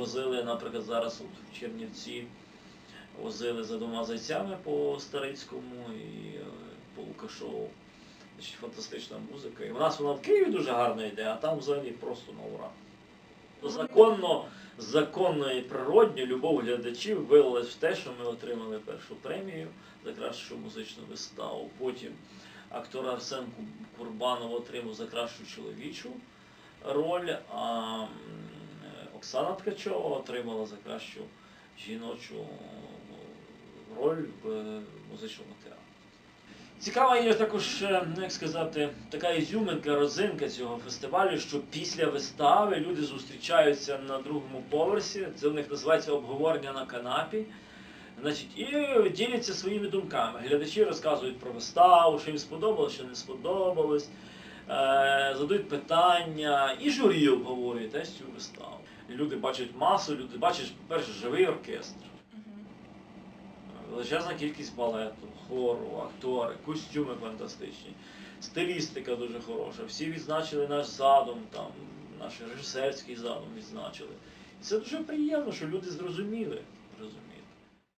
возили, наприклад, зараз от в Чернівці возили за двома зайцями по Старицькому і е, по Лукашову. Значить, фантастична музика. І в нас вона в Києві дуже гарно йде, а там взагалі просто на ура. Законно, законно і природньо любов глядачів вилилась в те, що ми отримали першу премію за кращу музичну виставу. Потім актор Арсен Курбанов отримав за кращу чоловічу роль, а Оксана Ткачова отримала за кращу жіночу роль в музичному театрі. Цікава є також, е, ну, як сказати, така ізюминка, розинка цього фестивалю, що після вистави люди зустрічаються на другому поверсі. Це в них називається обговорення на канапі. Значить, і діляться своїми думками. Глядачі розказують про виставу, що їм сподобалось, що не сподобалось, е, задають питання, і журі обговорює теж цю виставу. Люди бачать масу, люди бачать, по-перше, живий оркестр. Величезна кількість балету, хору, актори, костюми фантастичні, стилістика дуже хороша. Всі відзначили наш задум, там, наш режисерський задум відзначили. І це дуже приємно, що люди зрозуміли. зрозуміли.